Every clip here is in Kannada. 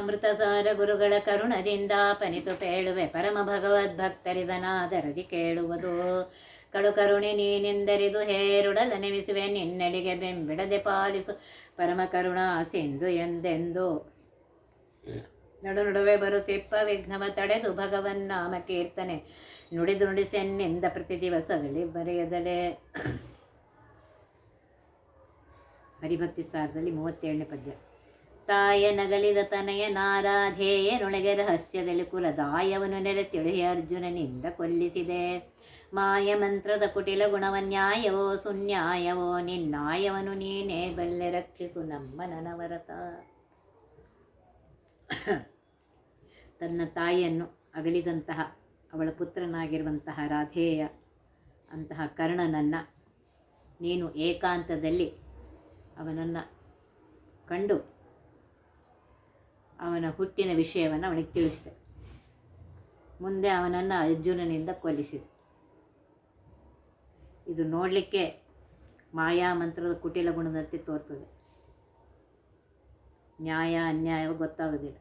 ಅಮೃತಸಾರ ಗುರುಗಳ ಕರುಣದಿಂದ ಪನಿತು ಪೇಳುವೆ ಪರಮ ಭಗವದ್ಭಕ್ತರಿದನಾದರದಿ ಕೇಳುವುದು. ಕಡು ಕರುಣೆ ನೀನೆಂದರಿದು ಹೇರುಡಲ ನೆಮಿಸುವೆ ನಿನ್ನಡಿಗೆ ಬೆಂಬಿಡದೆ ಪಾಲಿಸು ಪರಮ ಕರುಣಾ ಸಿಂಧು ಎಂದೆಂದು. ನಡು ನಡುವೆ ಬರುತ್ತಿಪ್ಪ ವಿಘ್ನವ ತಡೆದು ಭಗವನ್ ನಾಮ ಕೀರ್ತನೆ. ನುಡಿದು ನುಡಿಸೆನ್ನಿಂದ ಪ್ರತಿ ದಿವಸದಲ್ಲಿ ಬರೆಯದಲೆ. ಹರಿಭಕ್ತಿ ಸಾರದಲ್ಲಿ ಮೂವತ್ತೇಳನೇ ಪದ್ಯ. ತಾಯ ನಗಲಿದ ತನಯ ನಾರಾಧೇಯನೊಳಗೆ ರಹಸ್ಯದಲ್ಲಿ ಕುಲದಾಯವನು ನೆರೆ ತಿಳಿಯ ಅರ್ಜುನನಿಂದ ಕೊಲ್ಲಿಸಿದೆ. ಮಾಯ ಮಂತ್ರದ ಕುಟಿಲ ಗುಣವನ್ಯಾಯವೋ, ಸುನ್ಯಾಯವೋ, ನಿನ್ನಾಯವನು ನೀನೇ ಬಲ್ಲೆ ರಕ್ಷಿಸು ನಮ್ಮ ನನವರತ. ತನ್ನ ತಾಯಿಯನ್ನು ಅಗಲಿದಂತಹ, ಅವಳ ಪುತ್ರನಾಗಿರುವಂತಹ ರಾಧೇಯ, ಅಂತಹ ಕರ್ಣನನ್ನು ನೀನು ಏಕಾಂತದಲ್ಲಿ ಅವನನ್ನು ಕಂಡು ಅವನ ಹುಟ್ಟಿನ ವಿಷಯವನ್ನು ಅವನಿಗೆ ತಿಳಿಸಿದೆ. ಮುಂದೆ ಅವನನ್ನು ಅರ್ಜುನನಿಂದ ಕೊಲ್ಲಿಸಿದೆ. ಇದು ನೋಡಲಿಕ್ಕೆ ಮಾಯಾ ಮಂತ್ರದ ಕುಟಿಲ ಗುಣದಂತೆ ತೋರ್ತದೆ. ನ್ಯಾಯ, ಅನ್ಯಾಯ ಗೊತ್ತಾಗೋದಿಲ್ಲ.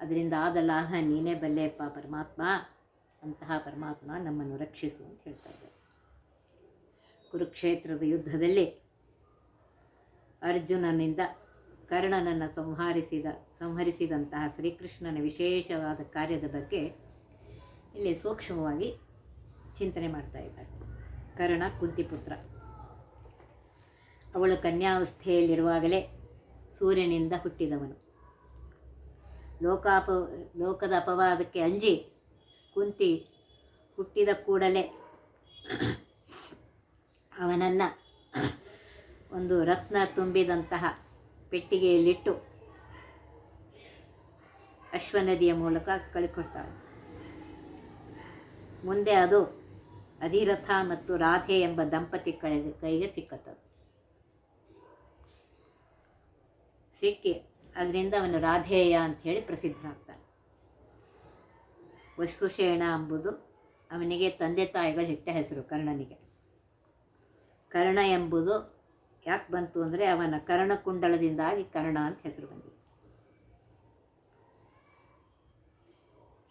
ಅದರಿಂದ ಆದ ಲಾಹ ನೀನೇ ಬಲ್ಲೆಯಪ್ಪ ಪರಮಾತ್ಮ, ಅಂತಹ ಪರಮಾತ್ಮ ನಮ್ಮನ್ನು ರಕ್ಷಿಸು ಅಂತ ಹೇಳ್ತಾ ಇದ್ದಾರೆ. ಕುರುಕ್ಷೇತ್ರದ ಯುದ್ಧದಲ್ಲಿ ಅರ್ಜುನನಿಂದ ಕರ್ಣನನ್ನು ಸಂಹರಿಸಿದ, ಸಂಹರಿಸಿದಂತಹ ಶ್ರೀಕೃಷ್ಣನ ವಿಶೇಷವಾದ ಕಾರ್ಯದ ಬಗ್ಗೆ ಇಲ್ಲಿ ಸೂಕ್ಷ್ಮವಾಗಿ ಚಿಂತನೆ ಮಾಡ್ತಾ ಇದ್ದಾರೆ. ಕರ್ಣ ಕುಂತಿಪುತ್ರ. ಅವಳು ಕನ್ಯಾವಸ್ಥೆಯಲ್ಲಿರುವಾಗಲೇ ಸೂರ್ಯನಿಂದ ಹುಟ್ಟಿದವನು. ಲೋಕಾಪ, ಲೋಕದ ಅಪವಾದಕ್ಕೆ ಅಂಜಿ ಕುಂತಿ ಹುಟ್ಟಿದ ಕೂಡಲೇ ಅವನನ್ನು ಒಂದು ರತ್ನ ತುಂಬಿದಂತಹ ಪೆಟ್ಟಿಗೆಯಲ್ಲಿಟ್ಟು ಅಶ್ವನದಿಯ ಮೂಲಕ ಕಳಿಕೊಡ್ತಾಳೆ. ಮುಂದೆ ಅದು ಅಧಿರಥ ಮತ್ತು ರಾಧೆ ಎಂಬ ದಂಪತಿ ಕಳೆದ ಕೈಗೆ ಸಿಕ್ಕತ್ತದು. ಸಿಕ್ಕಿ ಅದರಿಂದ ಅವನು ರಾಧೇಯ ಅಂತ ಹೇಳಿ ಪ್ರಸಿದ್ಧನಾಗ್ತಾನೆ ವಸ್ತುಶೇಣ ಎಂಬುದು ಅವನಿಗೆ ತಂದೆ ತಾಯಿಗಳ ಹಿಟ್ಟ ಹೆಸರು ಕರ್ಣನಿಗೆ. ಕರ್ಣ ಎಂಬುದು ಯಾಕೆ ಬಂತು ಅಂದರೆ ಅವನ ಕರ್ಣಕುಂಡಲದಿಂದಾಗಿ ಕರ್ಣ ಅಂತ ಹೆಸರು ಬಂದಿದೆ.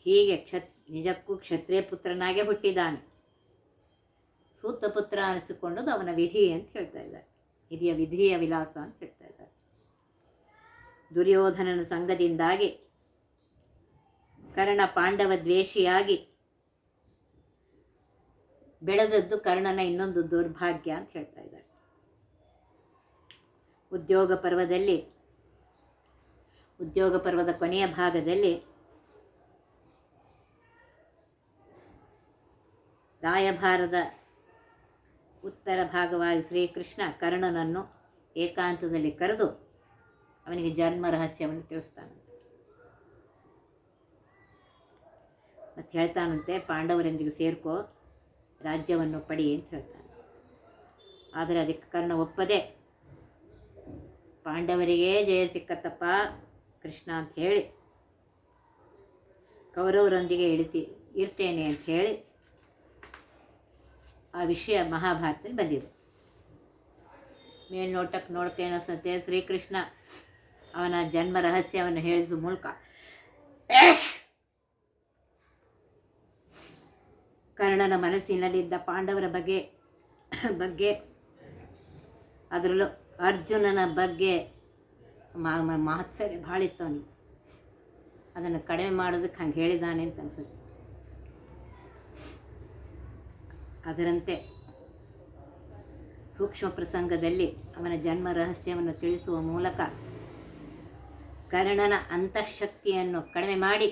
ಹೀಗೆ ಕ್ಷತ್, ನಿಜಕ್ಕೂ ಕ್ಷತ್ರಿಯ ಪುತ್ರನಾಗೆ ಹುಟ್ಟಿದ್ದಾನೆ. ಸೂತಪುತ್ರ ಅನಿಸಿಕೊಂಡದ್ದು ಅವನ ವಿಧಿ ಅಂತ ಹೇಳ್ತಾ ಇದ್ದಾರೆ. ಹಿರಿಯ ವಿಧಿಯ ವಿಲಾಸ ಅಂತ ಹೇಳ್ತಾ ಇದ್ದಾರೆ. ದುರ್ಯೋಧನನ ಸಂಘದಿಂದಾಗಿ, ಕರ್ಣ ಪಾಂಡವ ದ್ವೇಷಿಯಾಗಿ ಬೆಳೆದದ್ದು ಕರ್ಣನ ಇನ್ನೊಂದು ದುರ್ಭಾಗ್ಯ ಅಂತ ಹೇಳ್ತಾ ಇದ್ದಾರೆ. ಉದ್ಯೋಗ ಪರ್ವದಲ್ಲಿ, ಉದ್ಯೋಗ ಪರ್ವದ ಕೊನೆಯ ಭಾಗದಲ್ಲಿ ರಾಯಭಾರದ ಉತ್ತರ ಭಾಗವಾಗಿ ಶ್ರೀಕೃಷ್ಣ ಕರ್ಣನನ್ನು ಏಕಾಂತದಲ್ಲಿ ಕರೆದು ಅವನಿಗೆ ಜನ್ಮ ರಹಸ್ಯವನ್ನು ತಿಳಿಸ್ತಾನಂತೆ. ಮತ್ತು ಹೇಳ್ತಾನಂತೆ, ಪಾಂಡವರೊಂದಿಗೆ ಸೇರ್ಕೋ, ರಾಜ್ಯವನ್ನು ಪಡಿ ಅಂತ ಹೇಳ್ತಾನೆ. ಆದರೆ ಅದಕ್ಕೆ ಕರ್ಣ ಒಪ್ಪದೆ ಪಾಂಡವರಿಗೇ ಜಯ ಸಿಕ್ಕತ್ತಪ್ಪ, ಕೃಷ್ಣ ಅಂತ ಹೇಳಿ. ಕೌರವರೊಂದಿಗೆ ಇಳಿತಿ, ಇರ್ತೇನೆ ಅಂತ ಹೇಳಿ ಆ ವಿಷಯ ಮಹಾಭಾರತದಲ್ಲಿ ಬಂದಿದೆ. ಮೇಲ್ನೋಟಕ್ಕೆ ನೋಡ್ತೇನೆ ಸತ್ಯ ಶ್ರೀಕೃಷ್ಣ ಅವನ ಜನ್ಮ ರಹಸ್ಯವನ್ನು ಹೇಳಿದ ಮೂಲಕ. ಕರ್ಣನ ಮನಸ್ಸಿನಲ್ಲಿದ್ದ ಪಾಂಡವರ ಬಗ್ಗೆ ಬಗ್ಗೆ ಅದರಲ್ಲೂ ಅರ್ಜುನನ ಬಗ್ಗೆ ಮಾತ್ಸರ್ಯ ಭಾಳ ಇತ್ತು ಅವನಿಗೆ. ಅದನ್ನು ಕಡಿಮೆ ಮಾಡೋದಕ್ಕೆ ಹಂಗೆ ಹೇಳಿದಾನೆ ಅಂತ ಅನಿಸುತ್ತೆ. ಅದರಂತೆ ಸೂಕ್ಷ್ಮ ಪ್ರಸಂಗದಲ್ಲಿ ಅವನ ಜನ್ಮ ರಹಸ್ಯವನ್ನು ತಿಳಿಸುವ ಮೂಲಕ ಕರ್ಣನ ಅಂತಃಶಕ್ತಿಯನ್ನು ಕಡಿಮೆ ಮಾಡಿ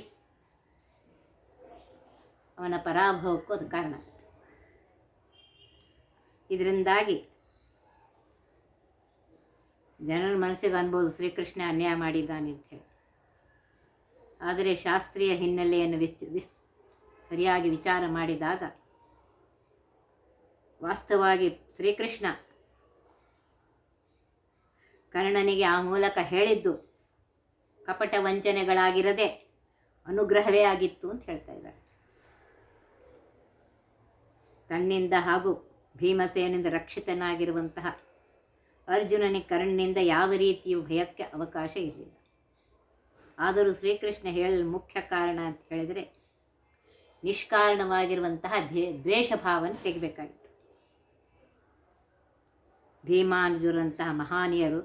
ಅವನ ಪರಾಭವಕ್ಕೂ ಅದು ಕಾರಣ ಇದರಿಂದಾಗಿ ಜನರ ಮನಸ್ಸಿಗೆ ಅನ್ಬೋದು ಶ್ರೀಕೃಷ್ಣ ಅನ್ಯಾಯ ಮಾಡಿದ್ದಾನೆ ಅಂತ ಹೇಳಿ. ಆದರೆ ಶಾಸ್ತ್ರೀಯ ಹಿನ್ನೆಲೆಯನ್ನು ವಿಚ್ ವಿಸ್, ಸರಿಯಾಗಿ ವಿಚಾರ ಮಾಡಿದಾಗ ವಾಸ್ತವವಾಗಿ ಶ್ರೀಕೃಷ್ಣ ಕರ್ಣನಿಗೆ ಆ ಮೂಲಕ ಹೇಳಿದ್ದು ಕಪಟ ವಂಚನೆಗಳಾಗಿರದೆ ಅನುಗ್ರಹವೇ ಆಗಿತ್ತು ಅಂತ ಹೇಳ್ತಾ ಇದ್ದಾರೆ. ತನ್ನಿಂದ ಹಾಗೂ ಭೀಮಸೇನಿಂದ ರಕ್ಷಿತನಾಗಿರುವಂತಹ ಅರ್ಜುನನಿಗೆ ಕರ್ಣನಿಂದ ಯಾವ ರೀತಿಯೂ ಭಯಕ್ಕೆ ಅವಕಾಶ ಇರಲಿಲ್ಲ. ಆದರೂ ಶ್ರೀಕೃಷ್ಣ ಹೇಳಲು ಮುಖ್ಯ ಕಾರಣ ಅಂತ ಹೇಳಿದರೆ, ನಿಷ್ಕಾರಣವಾಗಿರುವಂತಹ ದ್ವೇ ದ್ವೇಷ ಭಾವನೆ ತೆಗಿಬೇಕಾಗಿತ್ತು. ಭೀಮಾನುಜರಂತಹ ಮಹಾನೀಯರು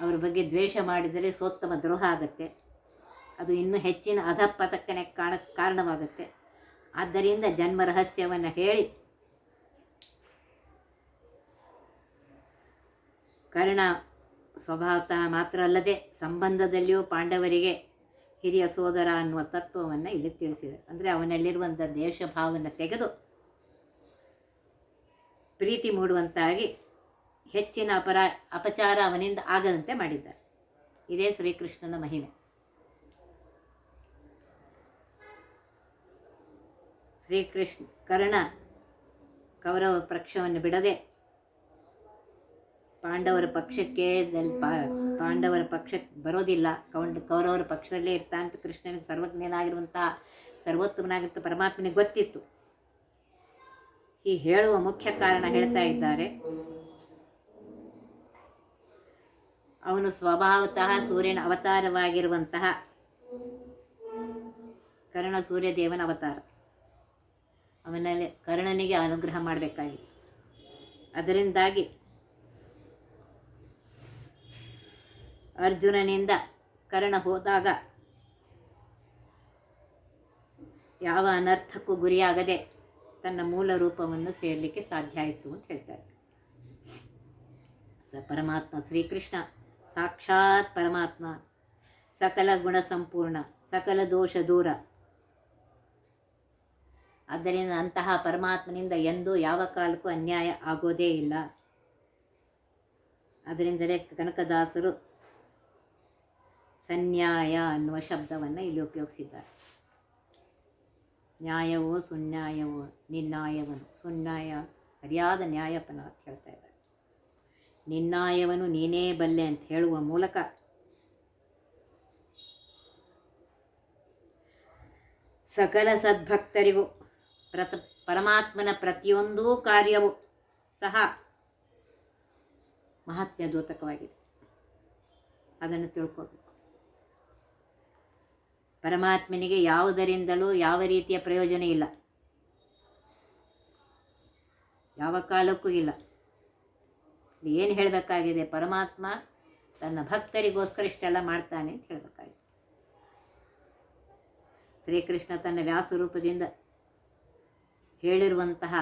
ಅವರ ಬಗ್ಗೆ ದ್ವೇಷ ಮಾಡಿದರೆ ಸೋತ್ತಮ ದ್ರೋಹ ಆಗುತ್ತೆ. ಅದು ಇನ್ನೂ ಹೆಚ್ಚಿನ ಅಧಪತಕ್ಕನೆ ಕಾಣ ಕಾರಣವಾಗುತ್ತೆ. ಆದ್ದರಿಂದ ಜನ್ಮ ರಹಸ್ಯವನ್ನು ಹೇಳಿ ಕರ್ಣ ಸ್ವಭಾವತಃ ಮಾತ್ರ ಅಲ್ಲದೆ ಸಂಬಂಧದಲ್ಲಿಯೂ ಪಾಂಡವರಿಗೆ ಹಿರಿಯ ಸೋದರ ಅನ್ನುವ ತತ್ವವನ್ನು ಇಲ್ಲಿ ತಿಳಿಸಿದೆ. ಅಂದರೆ ಅವನಲ್ಲಿರುವಂಥ ದೇಶಭಾವವನ್ನು ತೆಗೆದು ಪ್ರೀತಿ ಮೂಡುವಂತಾಗಿ ಹೆಚ್ಚಿನ ಅಪರ ಅಪಚಾರ ಅವನಿಂದ ಆಗದಂತೆ ಮಾಡಿದ್ದಾರೆ. ಇದೇ ಶ್ರೀಕೃಷ್ಣನ ಮಹಿಮೆ. ಶ್ರೀಕೃಷ್ಣ ಕರ್ಣ ಕೌರವ ಪಕ್ಷವನ್ನು ಬಿಡದೆ ಪಾಂಡವರ ಪಕ್ಷಕ್ಕೆ ಪಾಂಡವರ ಪಕ್ಷಕ್ಕೆ ಬರೋದಿಲ್ಲ. ಕೌಂಡ್, ಕೌರವರ ಪಕ್ಷದಲ್ಲೇ ಇರ್ತಾ ಅಂತ ಕೃಷ್ಣನಿಗೆ ಸರ್ವಜ್ಞನಾಗಿರುವಂತಹ ಸರ್ವೋತ್ತಮನಾಗಿರ್ತ ಪರಮಾತ್ಮನಿಗೆ ಗೊತ್ತಿತ್ತು. ಈ ಹೇಳುವ ಮುಖ್ಯ ಕಾರಣ ಹೇಳ್ತಾ ಇದ್ದಾರೆ. ಅವನು ಸ್ವಭಾವತಃ ಸೂರ್ಯನ ಅವತಾರವಾಗಿರುವಂತಹ ಕರ್ಣ ಸೂರ್ಯದೇವನ ಅವತಾರ. ಅವನಲ್ಲಿ ಕರ್ಣನಿಗೆ ಅನುಗ್ರಹ ಮಾಡಬೇಕಾಗಿತ್ತು. ಅದರಿಂದಾಗಿ ಅರ್ಜುನನಿಂದ ಕರ್ಣ ಹೋದಾಗ ಯಾವ ಅನರ್ಥಕ್ಕೂ ಗುರಿಯಾಗದೆ ತನ್ನ ಮೂಲ ರೂಪವನ್ನು ಸೇರಲಿಕ್ಕೆ ಸಾಧ್ಯ ಆಯಿತು ಅಂತ ಹೇಳ್ತಾರೆ. ಸ ಪರಮಾತ್ಮ ಶ್ರೀಕೃಷ್ಣ, ಸಾಕ್ಷಾತ್ ಪರಮಾತ್ಮ, ಸಕಲ ಗುಣ ಸಂಪೂರ್ಣ, ಸಕಲ ದೋಷ ದೂರ. ಆದ್ದರಿಂದ ಅಂತಹ ಪರಮಾತ್ಮನಿಂದ ಎಂದೂ ಯಾವ ಕಾಲಕ್ಕೂ ಅನ್ಯಾಯ ಆಗೋದೇ ಇಲ್ಲ. ಅದರಿಂದಲೇ ಕನಕದಾಸರು ಸನ್ಯಾಯ ಅನ್ನುವ ಶಬ್ದವನ್ನು ಇಲ್ಲಿ ಉಪಯೋಗಿಸಿದ್ದಾರೆ. ನ್ಯಾಯವೋ ಸುನ್ಯಾಯವೋ ನಿನ್ನಾಯವನು ಸುನ್ಯಾಯ, ಸರಿಯಾದ ನ್ಯಾಯಪನ ಅಂತ ಹೇಳ್ತಾ ಇದ್ದಾರೆ. ನಿನ್ನಾಯವನು ನೀನೇ ಬಲ್ಲೆ ಅಂತ ಹೇಳುವ ಮೂಲಕ ಸಕಲ ಸದ್ಭಕ್ತರಿಗೂ ಪ್ರತ ಪರಮಾತ್ಮನ ಪ್ರತಿಯೊಂದೂ ಕಾರ್ಯವೂ ಸಹ ಮಹಾತ್ಮ್ಯ ದ್ಯೋತಕವಾಗಿದೆ ಅದನ್ನು ತಿಳ್ಕೋಬೇಕು. ಪರಮಾತ್ಮನಿಗೆ ಯಾವುದರಿಂದಲೂ ಯಾವ ರೀತಿಯ ಪ್ರಯೋಜನ ಇಲ್ಲ. ಯಾವ ಕಾಲಕ್ಕೂ ಇಲ್ಲ. ಏನು ಹೇಳಬೇಕಾಗಿದೆ? ಪರಮಾತ್ಮ ತನ್ನ ಭಕ್ತರಿಗೋಸ್ಕರ ಇಷ್ಟೆಲ್ಲ ಮಾಡ್ತಾನೆ ಅಂತ ಹೇಳಬೇಕಾಗಿದೆ. ಶ್ರೀಕೃಷ್ಣ ತನ್ನ ವ್ಯಾಸರೂಪದಿಂದ ಹೇಳಿರುವಂತಹ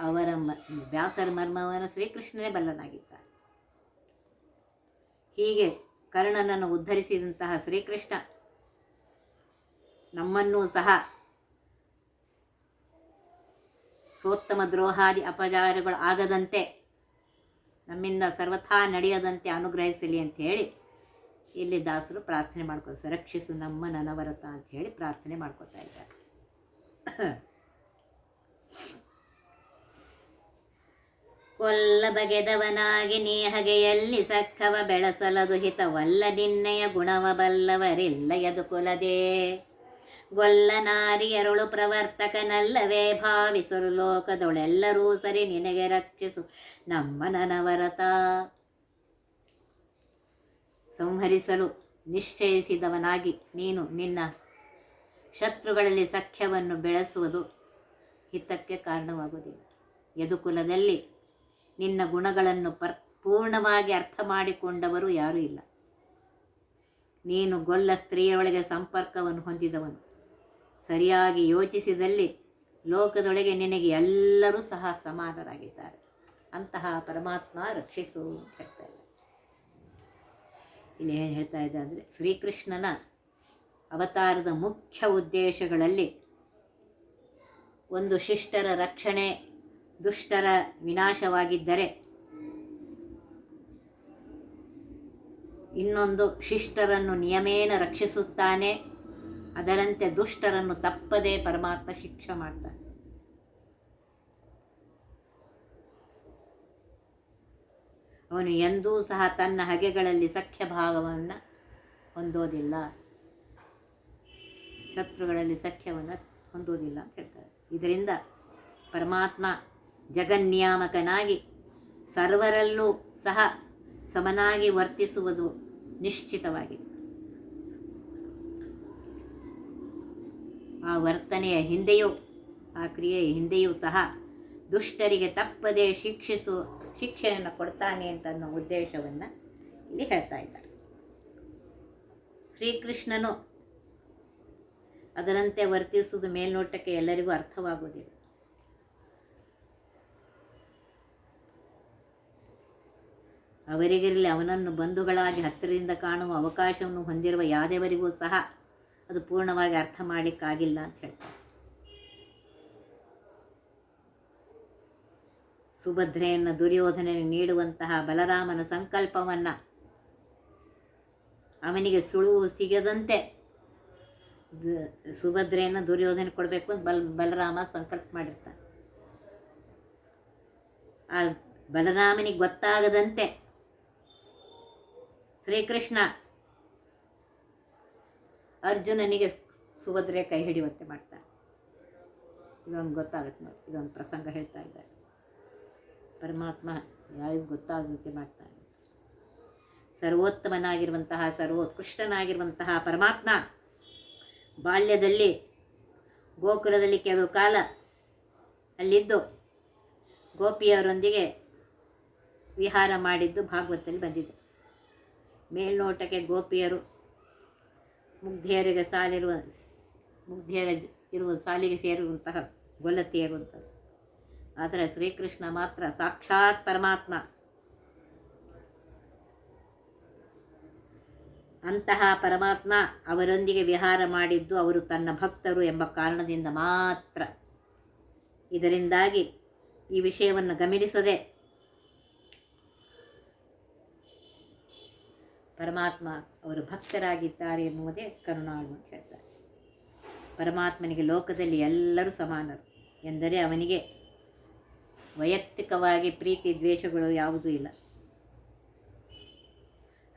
ಅವರ ಮ ವ್ಯಾಸರ ಮರ್ಮವನ್ನು ಶ್ರೀಕೃಷ್ಣನೇ ಬಲ್ಲನಾಗಿದ್ದಾರೆ ಹೀಗೆ ಕರ್ಣನನ್ನು ಉದ್ಧರಿಸಿದಂತಹ ಶ್ರೀಕೃಷ್ಣ ನಮ್ಮನ್ನೂ ಸಹ ಸೋತ್ತಮ ದ್ರೋಹಾದಿ ಅಪಚಾರಗಳು ಆಗದಂತೆ ನಮ್ಮಿಂದ ಸರ್ವಥಾ ನಡೆಯದಂತೆ ಅನುಗ್ರಹಿಸಲಿ ಅಂತ ಹೇಳಿ ಇಲ್ಲಿ ದಾಸರು ಪ್ರಾರ್ಥನೆ ಮಾಡ್ಕೋ ರಕ್ಷಿಸು ನಮ್ಮ ನನವರತ ಅಂತ ಹೇಳಿ ಪ್ರಾರ್ಥನೆ ಮಾಡ್ಕೋತಾ ಇದ್ದಾರೆ. ಕೊಲ್ಲ ಬಗೆದವನಾಗಿ ನೀ ಹಗೆಯಲ್ಲಿ ಸಕ್ಕವ ಬೆಳೆಸಲದು ಹಿತವಲ್ಲ ನಿನ್ನೆಯ ಗುಣವ ಬಲ್ಲವರಿಲ್ಲ ಯದು ಕುಲದೇ. ಗೊಲ್ಲ ನಾರಿಯರುಳು ಪ್ರವರ್ತಕನಲ್ಲವೇ, ಭಾವಿಸಲು ಲೋಕದೊಳೆಲ್ಲರೂ ಸರಿ ನಿನಗೆ ರಕ್ಷಿಸು ನಮ್ಮ ನನವರತ ಸಂಹರಿಸಲು ನಿಶ್ಚಯಿಸಿದವನಾಗಿ ನೀನು ನಿನ್ನ ಶತ್ರುಗಳಲ್ಲಿ ಸಖ್ಯವನ್ನು ಬೆಳೆಸುವುದು ಹಿತಕ್ಕೆ ಕಾರಣವಾಗುವುದಿಲ್ಲ. ಯದುಕುಲದಲ್ಲಿ ನಿನ್ನ ಗುಣಗಳನ್ನು ಪರ್, ಪೂರ್ಣವಾಗಿ ಅರ್ಥ ಮಾಡಿಕೊಂಡವರು ಯಾರೂ ಇಲ್ಲ. ನೀನು ಗೊಲ್ಲ ಸ್ತ್ರೀಯರೊಳಗೆ ಸಂಪರ್ಕವನ್ನು ಹೊಂದಿದವನು. ಸರಿಯಾಗಿ ಯೋಚಿಸಿದಲ್ಲಿ ಲೋಕದೊಳಗೆ ನಿನಗೆ ಎಲ್ಲರೂ ಸಹ ಸಮಾನರಾಗಿದ್ದಾರೆ. ಅಂತಹ ಪರಮಾತ್ಮ ರಕ್ಷಿಸು ಅಂತ ಹೇಳ್ತಾ ಇದ್ದಾರೆ. ಇಲ್ಲಿ ಏನು ಹೇಳ್ತಾ ಇದ್ದ ಅಂದರೆ ಶ್ರೀಕೃಷ್ಣನ ಅವತಾರದ ಮುಖ್ಯ ಉದ್ದೇಶಗಳಲ್ಲಿ ಒಂದು ಶಿಷ್ಟರ ರಕ್ಷಣೆ ದುಷ್ಟರ ವಿನಾಶವಾಗಿದ್ದರೆ ಇನ್ನೊಂದು ಶಿಷ್ಟರನ್ನು ನಿಯಮೇನ ರಕ್ಷಿಸುತ್ತಾನೆ, ಅದರಂತೆ ದುಷ್ಟರನ್ನು ತಪ್ಪದೇ ಪರಮಾತ್ಮ ಶಿಕ್ಷೆ ಮಾಡ್ತಾನೆ. ಅವನು ಎಂದೂ ಸಹ ತನ್ನ ಹಗೆಗಳಲ್ಲಿ ಸಖ್ಯ ಭಾವವನ್ನು ಹೊಂದೋದಿಲ್ಲ. ಶತ್ರುಗಳಲ್ಲಿ ಸಖ್ಯವನ್ನು ಹೊಂದೋದಿಲ್ಲ ಅಂತ ಹೇಳ್ತಾರೆ. ಇದರಿಂದ ಪರಮಾತ್ಮ ಜಗನ್ನಿಯಾಮಕನಾಗಿ ಸರ್ವರಲ್ಲೂ ಸಹ ಸಮನಾಗಿ ವರ್ತಿಸುವುದು ನಿಶ್ಚಿತವಾಗಿದೆ. ಆ ವರ್ತನೆಯ ಹಿಂದೆಯೂ, ಆ ಕ್ರಿಯೆಯ ಹಿಂದೆಯೂ ಸಹ ದುಷ್ಟರಿಗೆ ತಪ್ಪದೆ ಶಿಕ್ಷಿಸು, ಶಿಕ್ಷೆಯನ್ನು ಕೊಡ್ತಾನೆ ಅಂತ ಅನ್ನೋ ಉದ್ದೇಶವನ್ನು ಇಲ್ಲಿ ಹೇಳ್ತಾ ಇದ್ದಾರೆ. ಶ್ರೀಕೃಷ್ಣನು ಅದರಂತೆ ವರ್ತಿಸುವುದು ಮೇಲ್ನೋಟಕ್ಕೆ ಎಲ್ಲರಿಗೂ ಅರ್ಥವಾಗುವುದಿಲ್ಲ. ಅವರಿಗಿರಲಿ ಅವನನ್ನು ಬಂಧುಗಳಾಗಿ ಹತ್ತಿರದಿಂದ ಕಾಣುವ ಅವಕಾಶವನ್ನು ಹೊಂದಿರುವ ಯಾದವರಿಗೂ ಸಹ ಅದು ಪೂರ್ಣವಾಗಿ ಅರ್ಥ ಮಾಡಲಿಕ್ಕಾಗಿಲ್ಲ ಅಂತ ಹೇಳ್ತಾರೆ. ಸುಭದ್ರೆಯನ್ನು ದುರ್ಯೋಧನೆ ನೀಡುವಂತಹ ಬಲರಾಮನ ಸಂಕಲ್ಪವನ್ನು ಅವನಿಗೆ ಸುಳುವು ಸಿಗದಂತೆ ಸುಭದ್ರೆಯನ್ನು ದುರ್ಯೋಧನೆ ಕೊಡಬೇಕು ಅಂತ ಬಲ್ ಬಲರಾಮ ಸಂಕಲ್ಪ ಮಾಡಿರ್ತಾನೆ. ಆ ಬಲರಾಮನಿಗೆ ಗೊತ್ತಾಗದಂತೆ ಶ್ರೀಕೃಷ್ಣ ಅರ್ಜುನನಿಗೆ ಸುಭದ್ರೆ ಕೈ ಹಿಡಿಯುವಂತೆ ಮಾಡ್ತಾನೆ ಇದೊಂದು ಗೊತ್ತಾಗುತ್ತೆ ನೋಡಿ, ಇದೊಂದು ಪ್ರಸಂಗ ಹೇಳ್ತಾ ಇದ್ದಾರೆ. ಪರಮಾತ್ಮ ಯಾರಿಗೂ ಗೊತ್ತಾಗುತ್ತೆ ಮಾಡ್ತಾನೆ ಸರ್ವೋತ್ತಮನಾಗಿರುವಂತಹ, ಸರ್ವೋತ್ಕೃಷ್ಟನಾಗಿರುವಂತಹ ಪರಮಾತ್ಮ ಬಾಲ್ಯದಲ್ಲಿ, ಗೋಕುಲದಲ್ಲಿ ಕೆಲವು ಕಾಲ ಅಲ್ಲಿದ್ದು ಗೋಪಿಯವರೊಂದಿಗೆ ವಿಹಾರ ಮಾಡಿದ್ದು ಭಾಗವತದಲ್ಲಿ ಬಂದಿದೆ. ಮೇಲ್ನೋಟಕ್ಕೆ ಗೋಪಿಯರು, ಮುಗ್ಧಿಯರಿಗೆ ಸಾಲಿರುವ ಮುಗ್ಧಿಯರ ಇರುವ ಸಾಲಿಗೆ ಸೇರುವಂತಹ ಗೊಲ್ಲತಿಯರು ಅಂತ ಆದರೆ ಶ್ರೀಕೃಷ್ಣ ಮಾತ್ರ ಸಾಕ್ಷಾತ್ ಪರಮಾತ್ಮ. ಅಂತಹ ಪರಮಾತ್ಮ ಅವರೊಂದಿಗೆ ವಿಹಾರ ಮಾಡಿದ್ದು ಅವರು ತನ್ನ ಭಕ್ತರು ಎಂಬ ಕಾರಣದಿಂದ ಮಾತ್ರ. ಇದರಿಂದಾಗಿ ಈ ವಿಷಯವನ್ನು ಗಮನಿಸದೆ ಪರಮಾತ್ಮ ಅವರು ಭಕ್ತರಾಗಿದ್ದಾರೆ ಎನ್ನುವುದೇ ಕರುಣಾಳು ಅಂತ ಹೇಳ್ತಾರೆ. ಪರಮಾತ್ಮನಿಗೆ ಲೋಕದಲ್ಲಿ ಎಲ್ಲರೂ ಸಮಾನರು. ಎಂದರೆ ಅವನಿಗೆ ವೈಯಕ್ತಿಕವಾಗಿ ಪ್ರೀತಿ ದ್ವೇಷಗಳು ಯಾವುದೂ ಇಲ್ಲ.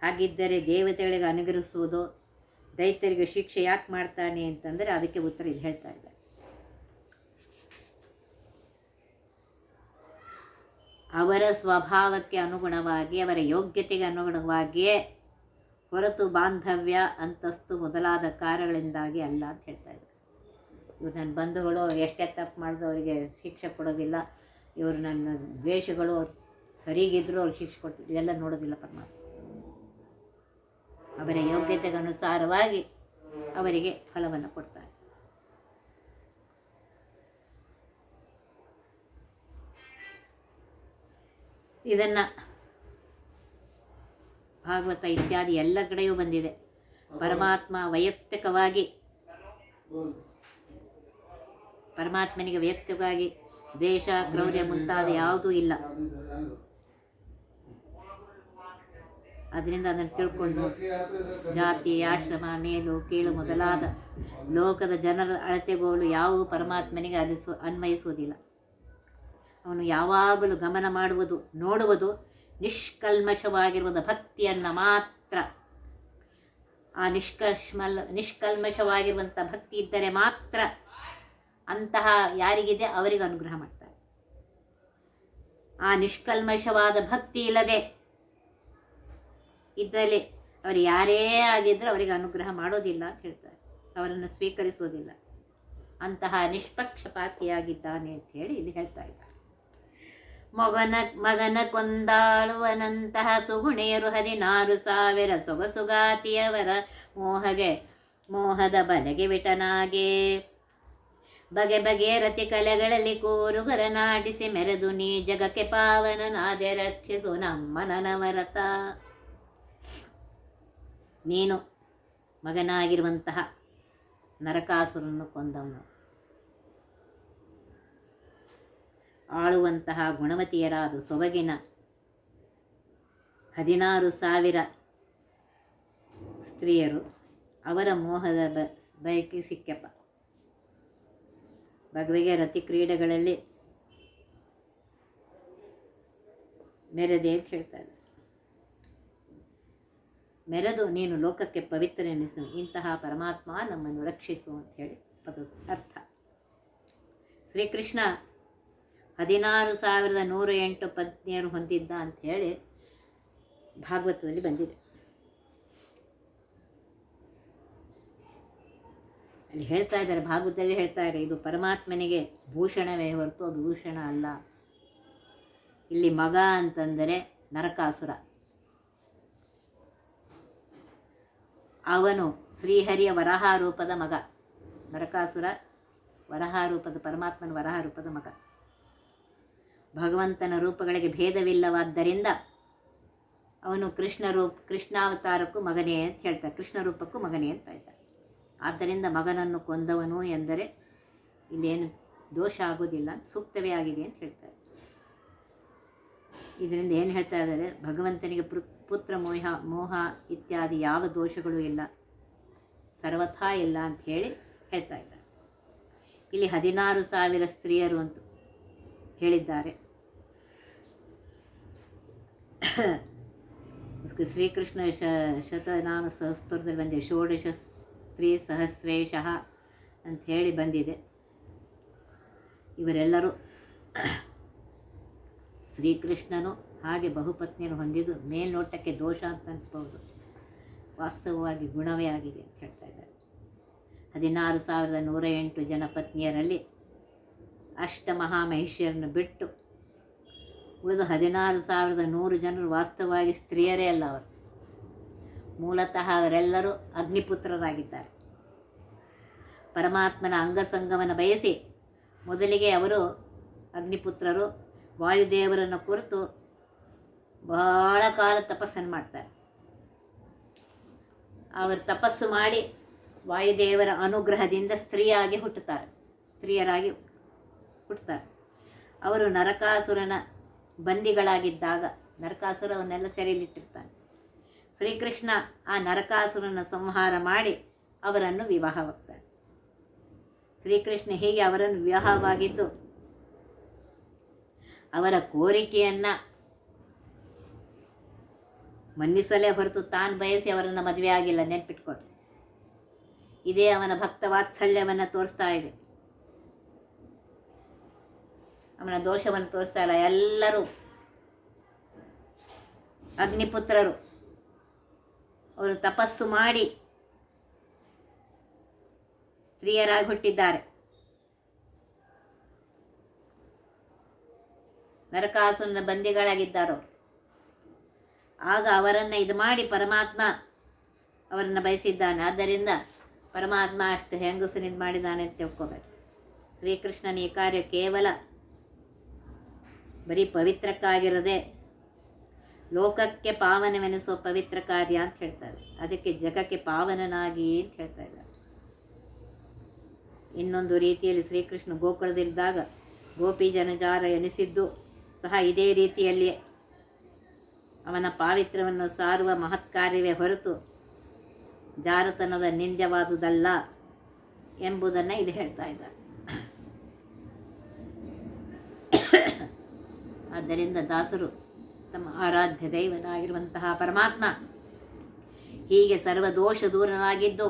ಹಾಗಿದ್ದರೆ ದೇವತೆಗಳಿಗೆ ಅನುಗ್ರಹಿಸುವುದು, ದೈತ್ಯರಿಗೆ ಶಿಕ್ಷೆ ಯಾಕೆ ಮಾಡ್ತಾನೆ ಅಂತಂದರೆ ಅದಕ್ಕೆ ಉತ್ತರ ಇದು ಹೇಳ್ತಾ ಇದ್ದಾರೆ. ಅವರ ಸ್ವಭಾವಕ್ಕೆ ಅನುಗುಣವಾಗಿ, ಅವರ ಯೋಗ್ಯತೆಗೆ ಅನುಗುಣವಾಗಿಯೇ ಹೊರತು ಬಾಂಧವ್ಯ ಅಂತಸ್ತು ಮೊದಲಾದ ಕಾರ್ಯಗಳಿಂದಾಗಿ ಅಲ್ಲ ಅಂತ ಹೇಳ್ತಾ ಇದ್ದಾರೆ ಇವ್ರು ನನ್ನ ಬಂಧುಗಳು, ಎಷ್ಟೇ ತಪ್ಪು ಮಾಡಿದ್ರು ಅವರಿಗೆ ಶಿಕ್ಷೆ ಕೊಡೋದಿಲ್ಲ. ಇವರು ನನ್ನ ದ್ವೇಷಗಳು ಸರಿಗಿದ್ರು ಅವ್ರಿಗೆ ಶಿಕ್ಷೆ ಕೊಡ್ತಿದ್ರು. ಇದೆಲ್ಲ ನೋಡೋದಿಲ್ಲ ಪರಮಾತ್ಮ. ಅವರ ಯೋಗ್ಯತೆಗೆ ಅನುಸಾರವಾಗಿ ಅವರಿಗೆ ಫಲವನ್ನು ಕೊಡ್ತಾರೆ. ಇದನ್ನು ಭಾಗವತ ಇತ್ಯಾದಿ ಎಲ್ಲ ಕಡೆಯೂ ಬಂದಿದೆ. ಪರಮಾತ್ಮ ವೈಯಕ್ತಿಕವಾಗಿ, ಪರಮಾತ್ಮನಿಗೆ ವೈಯಕ್ತಿಕವಾಗಿ ದ್ವೇಷ, ಕ್ರೌರ್ಯ ಮುಂತಾದ ಯಾವುದೂ ಇಲ್ಲ. ಅದರಿಂದ ಅದನ್ನು ತಿಳ್ಕೊಂಡು ಜಾತಿ, ಆಶ್ರಮ, ಮೇಲು, ಕೀಳು ಮೊದಲಾದ ಲೋಕದ ಜನರ ಅಳತೆಗೋಲು ಯಾವುದೂ ಪರಮಾತ್ಮನಿಗೆ ಅನಿಸು, ಅನ್ವಯಿಸುವುದಿಲ್ಲ. ಅವನು ಯಾವಾಗಲೂ ಗಮನ ಮಾಡುವುದು, ನೋಡುವುದು ನಿಷ್ಕಲ್ಮಶವಾಗಿರುವುದು ಭಕ್ತಿಯನ್ನು ಮಾತ್ರ. ಆ ನಿಷ್ಕಲ್ಮಲ್ ನಿಷ್ಕಲ್ಮಶವಾಗಿರುವಂಥ ಭಕ್ತಿ ಇದ್ದರೆ ಮಾತ್ರ ಅಂತಹ ಯಾರಿಗಿದೆ ಅವರಿಗೆ ಅನುಗ್ರಹ ಮಾಡ್ತಾರೆ. ಆ ನಿಷ್ಕಲ್ಮಶವಾದ ಭಕ್ತಿ ಇಲ್ಲದೆ ಇದ್ದಲ್ಲಿ ಅವರು ಯಾರೇ ಆಗಿದ್ದರೂ ಅವರಿಗೆ ಅನುಗ್ರಹ ಮಾಡೋದಿಲ್ಲ ಅಂತ ಹೇಳ್ತಾರೆ. ಅವರನ್ನು ಸ್ವೀಕರಿಸೋದಿಲ್ಲ ಅಂತಹ ನಿಷ್ಪಕ್ಷಪಾತಿಯಾಗಿದ್ದಾನೆ ಅಂತ ಹೇಳಿ ಇಲ್ಲಿ ಹೇಳ್ತಾ ಇದ್ದಾರೆ. ಮಗನ ಮಗನ ಕೊಂದಾಳುವನಂತಹ ಸುಗುಣೆಯರು ಹದಿನಾರು ಸಾವಿರ ಸೊಗಸುಗಾತಿಯವರ ಮೋಹಗೆ, ಮೋಹದ ಬಲೆಗೆ ವಿಟನಾಗೆ. ಬಗೆ ಬಗೆಯ ರತಿ ಕಲೆಗಳಲ್ಲಿ ಕೋರುಗರ ನಾಟಿಸಿ ಮೆರೆದು ನೀ ಜಗಕ್ಕೆ ಪಾವನನಾದೆ ರಕ್ಷಿಸು ನಮ್ಮ ನನವರತ ನೀನು ಮಗನಾಗಿರುವಂತಹ ನರಕಾಸುರನ್ನು ಕೊಂದವನು. ಆಳುವಂತಹ ಗುಣವತಿಯರಾದ ಸೊಬಗಿನ ಹದಿನಾರು ಸಾವಿರ ಸ್ತ್ರೀಯರು ಅವರ ಮೋಹದ ಬ, ಬಯಕೆ ಸಿಕ್ಕಪ್ಪ ಭಗವಿಗೆ ರತಿ ಕ್ರೀಡೆಗಳಲ್ಲಿ ಮೆರೆದೆ ಅಂತ ಹೇಳ್ತಾರೆ. ಮೆರೆದು ನೀನು ಲೋಕಕ್ಕೆ ಪವಿತ್ರ ಎನಿಸು, ಇಂತಹ ಪರಮಾತ್ಮ ನಮ್ಮನ್ನು ರಕ್ಷಿಸು ಅಂತ ಹೇಳಿ ಪದ ಅರ್ಥ. ಶ್ರೀಕೃಷ್ಣ ಹದಿನಾರು ಸಾವಿರದ ನೂರ ಎಂಟು ಪತ್ನಿಯರು ಹೊಂದಿದ್ದ ಅಂತ ಹೇಳಿ ಭಾಗವತದಲ್ಲಿ ಬಂದಿದೆ. ಅಲ್ಲಿ ಹೇಳ್ತಾ ಇದ್ದಾರೆ, ಭಾಗವತದಲ್ಲಿ ಹೇಳ್ತಾ ಇದ್ದಾರೆ, ಇದು ಪರಮಾತ್ಮನಿಗೆ ಭೂಷಣವೇ ಹೊರತು ಅದು ಭೂಷಣ ಅಲ್ಲ. ಇಲ್ಲಿ ಮಗ ಅಂತಂದರೆ ನರಕಾಸುರ. ಅವನು ಶ್ರೀಹರಿಯ ವರಹಾರೂಪದ ರೂಪದ ಮಗ. ನರಕಾಸುರ ವರಹ ರೂಪದ ಪರಮಾತ್ಮನ ವರಹ ರೂಪದ ಮಗ. ಭಗವಂತನ ರೂಪಗಳಿಗೆ ಭೇದವಿಲ್ಲವಾದ್ದರಿಂದ ಅವನು ಕೃಷ್ಣ ರೂಪ, ಕೃಷ್ಣಾವತಾರಕ್ಕೂ ಮಗನೇ ಅಂತ ಹೇಳ್ತಾರೆ. ಕೃಷ್ಣ ರೂಪಕ್ಕೂ ಮಗನೇ ಅಂತ ಇದ್ದಾರೆ ಆದ್ದರಿಂದ ಮಗನನ್ನು ಕೊಂದವನು ಎಂದರೆ ಇಲ್ಲೇನು ದೋಷ ಆಗೋದಿಲ್ಲ ಸೂಕ್ತವೇ ಆಗಿದೆ ಅಂತ ಹೇಳ್ತಾರೆ. ಇದರಿಂದ ಏನು ಹೇಳ್ತಾ ಇದ್ದಾರೆ? ಭಗವಂತನಿಗೆ ಪುತ್ರ ಮೋಹ ಮೋಹ ಇತ್ಯಾದಿ ಯಾವ ದೋಷಗಳು ಇಲ್ಲ. ಸರ್ವಥಾ ಇಲ್ಲ ಅಂತ ಹೇಳಿ ಹೇಳ್ತಾ ಇದ್ದಾರೆ. ಇಲ್ಲಿ ಹದಿನಾರು ಸಾವಿರ ಸ್ತ್ರೀಯರು ಅಂತ ಹೇಳಿದ್ದಾರೆ. ಶ್ರೀಕೃಷ್ಣ ಶ ಶತನಾಮ ಸಹಸ್ರದಲ್ಲಿ ಬಂದಿದೆ. ಷೋಡಶ ಸ್ತ್ರೀ ಅಂತ ಹೇಳಿ ಬಂದಿದೆ. ಇವರೆಲ್ಲರೂ ಶ್ರೀಕೃಷ್ಣನು ಹಾಗೆ ಬಹುಪತ್ನಿಯನ್ನು ಹೊಂದಿದ್ದು ಮೇಲ್ನೋಟಕ್ಕೆ ದೋಷ ಅಂತ ಅನಿಸ್ಬೋದು ವಾಸ್ತವವಾಗಿ ಗುಣವೇ ಆಗಿದೆ ಅಂತ ಹೇಳ್ತಾ ಇದ್ದಾರೆ. ಹದಿನಾರು ಸಾವಿರದ ನೂರ ಎಂಟು ಜನ ಪತ್ನಿಯರಲ್ಲಿ ಅಷ್ಟಮಹಾಮಹಿಷಿಯರನ್ನು ಬಿಟ್ಟು ಉಳಿದ ಹದಿನಾರು ಸಾವಿರದ ನೂರು ಜನರು ವಾಸ್ತವವಾಗಿ ಸ್ತ್ರೀಯರೇ ಅಲ್ಲ ಅವರು. ಮೂಲತಃ ಅವರೆಲ್ಲರೂ ಅಗ್ನಿಪುತ್ರರಾಗಿದ್ದಾರೆ. ಪರಮಾತ್ಮನ ಅಂಗಸಂಗಮನ ಬಯಸಿ ಮೊದಲಿಗೆ ಅವರು ಅಗ್ನಿಪುತ್ರರು, ವಾಯುದೇವರನ್ನು ಕುರಿತು ಬಹಳ ಕಾಲ ತಪಸ್ಸನ್ನು ಮಾಡ್ತಾರೆ. ಅವರು ತಪಸ್ಸು ಮಾಡಿ ವಾಯುದೇವರ ಅನುಗ್ರಹದಿಂದ ಸ್ತ್ರೀಯಾಗಿ ಹುಟ್ಟುತ್ತಾರೆ, ಸ್ತ್ರೀಯರಾಗಿ ಹುಟ್ಟುತ್ತಾರೆ. ಅವರು ನರಕಾಸುರನ ಬಂದಿಗಳಾಗಿದ್ದಾಗ ನರಕಾಸುರವನ್ನೆಲ್ಲ ಸೆರೆಯಲ್ಲಿಟ್ಟಿರ್ತಾನೆ. ಶ್ರೀಕೃಷ್ಣ ಆ ನರಕಾಸುರನ ಸಂಹಾರ ಮಾಡಿ ಅವರನ್ನು ವಿವಾಹವಾಗ್ತಾನೆ. ಶ್ರೀಕೃಷ್ಣ ಹೀಗೆ ಅವರನ್ನು ವಿವಾಹವಾಗಿದ್ದು? ಅವರ ಕೋರಿಕೆಯನ್ನು ಮನ್ನಿಸಲೇ ಹೊರತು ತಾನು ಬಯಸಿ ಅವರನ್ನು ಮದುವೆ ಆಗಿಲ್ಲ ನೆನ್ಪಿಟ್ಕೊಟ್ರೆ ಇದೇ ಅವನ ಭಕ್ತ ವಾತ್ಸಲ್ಯವನ್ನು ತೋರಿಸ್ತಾ ಇದೆ. ಅವನ ದೋಷವನ್ನು ತೋರಿಸ್ತಾ ಇಲ್ಲ. ಎಲ್ಲರೂ ಅಗ್ನಿಪುತ್ರರು, ಅವರು ತಪಸ್ಸು ಮಾಡಿ ಸ್ತ್ರೀಯರಾಗಿ ಹುಟ್ಟಿದ್ದಾರೆ. ನರಕಾಸುರನ ಬಂದಿಗಳಾಗಿದ್ದಾರೋ? ಆಗ ಅವರನ್ನು ಇದು ಮಾಡಿ ಪರಮಾತ್ಮ ಅವರನ್ನು ಬಯಸಿದ್ದಾನೆ. ಆದ್ದರಿಂದ ಪರಮಾತ್ಮ ಅಷ್ಟು ಹೆಂಗಸನಿಂದ ಮಾಡಿದ್ದಾನೆ ಅಂತ ತಿಳ್ಕೊಬೇಕು ಶ್ರೀಕೃಷ್ಣನ ಈ ಕಾರ್ಯ ಕೇವಲ ಬರೀ ಪವಿತ್ರಕ್ಕಾಗಿರದೆ ಲೋಕಕ್ಕೆ ಪಾವನವೆನಿಸುವ ಪವಿತ್ರ ಕಾರ್ಯ ಅಂತ ಹೇಳ್ತಾರೆ. ಅದಕ್ಕೆ ಜಗಕ್ಕೆ ಪಾವನನಾಗಿ ಅಂತ ಹೇಳ್ತಾ ಇದ್ದಾರೆ. ಇನ್ನೊಂದು ರೀತಿಯಲ್ಲಿ ಶ್ರೀಕೃಷ್ಣ ಗೋಕುಲದಿದ್ದಾಗ ಗೋಪಿ ಜನಜಾರ ಎನಿಸಿದ್ದು ಸಹ ಇದೇ ರೀತಿಯಲ್ಲಿ ಅವನ ಪಾವಿತ್ರ್ಯವನ್ನು ಸಾರುವ ಮಹತ್ ಕಾರ್ಯವೇ ಹೊರತು ಜಾರತನದ ನಿಂದ್ಯವಾದುದಲ್ಲ ಎಂಬುದನ್ನು ಇಲ್ಲಿ ಹೇಳ್ತಾ ಇದ್ದಾರೆ. ಆದ್ದರಿಂದ ದಾಸರು ತಮ್ಮ ಆರಾಧ್ಯ ದೈವನಾಗಿರುವಂತಹ ಪರಮಾತ್ಮ ಹೀಗೆ ಸರ್ವ ದೋಷ ದೂರನಾಗಿದ್ದು,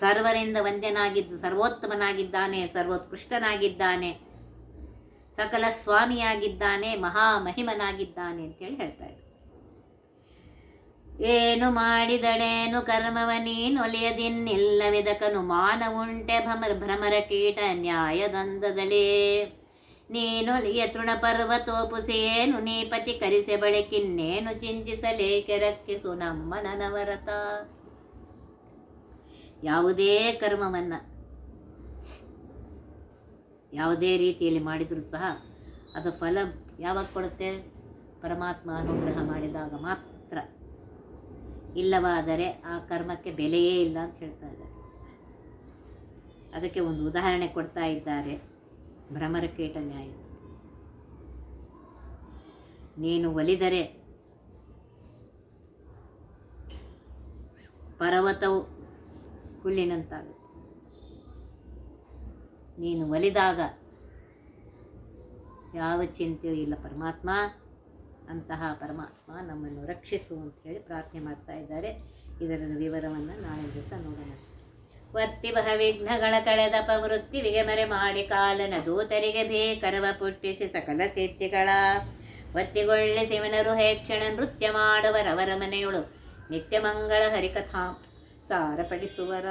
ಸರ್ವರಿಂದ ವಂದ್ಯನಾಗಿದ್ದು, ಸರ್ವೋತ್ತಮನಾಗಿದ್ದಾನೆ, ಸರ್ವೋತ್ಕೃಷ್ಟನಾಗಿದ್ದಾನೆ, ಸಕಲ ಸ್ವಾಮಿಯಾಗಿದ್ದಾನೆ ಮಹಾಮಹಿಮನಾಗಿದ್ದಾನೆ ಅಂತೇಳಿ ಹೇಳ್ತಾ ಇದ್ದಾರೆ ಏನು ಮಾಡಿದಡೇನು ಕರ್ಮವ ನೀನೊಲಿಯದಿನ್ನಿಲ್ಲವಿದಕನು ಮಾನವುಂಟೆ ಭ್ರಮರ ಭ್ರಮರ ಕೀಟ ನ್ಯಾಯದಂದದಲೇ. ನೀನೊಲಿಯ ತೃಣ ಪರ್ವತೋಪುಸೇನು ನೀಪತಿ ಕರಿಸೆ ಬಳಿಕಿನ್ನೇನು ಚಿಂತಿಸಲೇ ಕೆರಕ್ಕಿಸು ನಮ್ಮ ನನವರತ ಯಾವುದೇ ಕರ್ಮವನ್ನು, ಯಾವುದೇ ರೀತಿಯಲ್ಲಿ ಮಾಡಿದರೂ ಸಹ ಅದು ಫಲ ಯಾವಾಗ ಕೊಡುತ್ತೆ? ಪರಮಾತ್ಮ ಅನುಗ್ರಹ ಮಾಡಿದಾಗ ಮಾತ್ರ. ಇಲ್ಲವಾದರೆ ಆ ಕರ್ಮಕ್ಕೆ ಬೆಲೆಯೇ ಇಲ್ಲ ಅಂತ ಹೇಳ್ತಾ ಇದ್ದಾರೆ. ಅದಕ್ಕೆ ಒಂದು ಉದಾಹರಣೆ ಕೊಡ್ತಾ ಇದ್ದಾರೆ. ಭ್ರಮರಕೀಟ ನ್ಯಾಯ ನೀನು ಒಲಿದರೆ ಪರ್ವತವು ಹುಲ್ಲಿನಂತಾಗುತ್ತೆ. ನೀನು ಒಲಿದಾಗ ಯಾವ ಚಿಂತೆಯೂ ಇಲ್ಲ. ಪರಮಾತ್ಮ, ಅಂತಹ ಪರಮಾತ್ಮ ನಮ್ಮನ್ನು ರಕ್ಷಿಸು ಅಂತ ಹೇಳಿ ಪ್ರಾರ್ಥನೆ ಮಾಡ್ತಾ ಇದ್ದಾರೆ. ಇದರ ವಿವರವನ್ನು ನಾಳೆ ದಿವಸ ನೋಡೋಣ. ಒತ್ತಿ ಬಹ ವಿಘ್ನಗಳ ಕಳೆದಪ ವೃತ್ತಿವಿಗೆ ಮರೆ ಮಾಡಿ ಕಾಲನ ದೂತರಿಗೆ ಭೇಕರವ ಪುಟ್ಟಿಸಿ ಸಕಲ ಸಿದ್ಧಿಗಳ. ಒತ್ತಿಗೊಳ್ಳಿಸಿ ಶಿವನರು ಹೇಕ್ಷಣ ನೃತ್ಯ ಮಾಡುವರವರ ಮನೆಯೊಳು ನಿತ್ಯ ಮಂಗಳ ಹರಿಕಥಾ ಸಾರಪಡಿಸುವರ.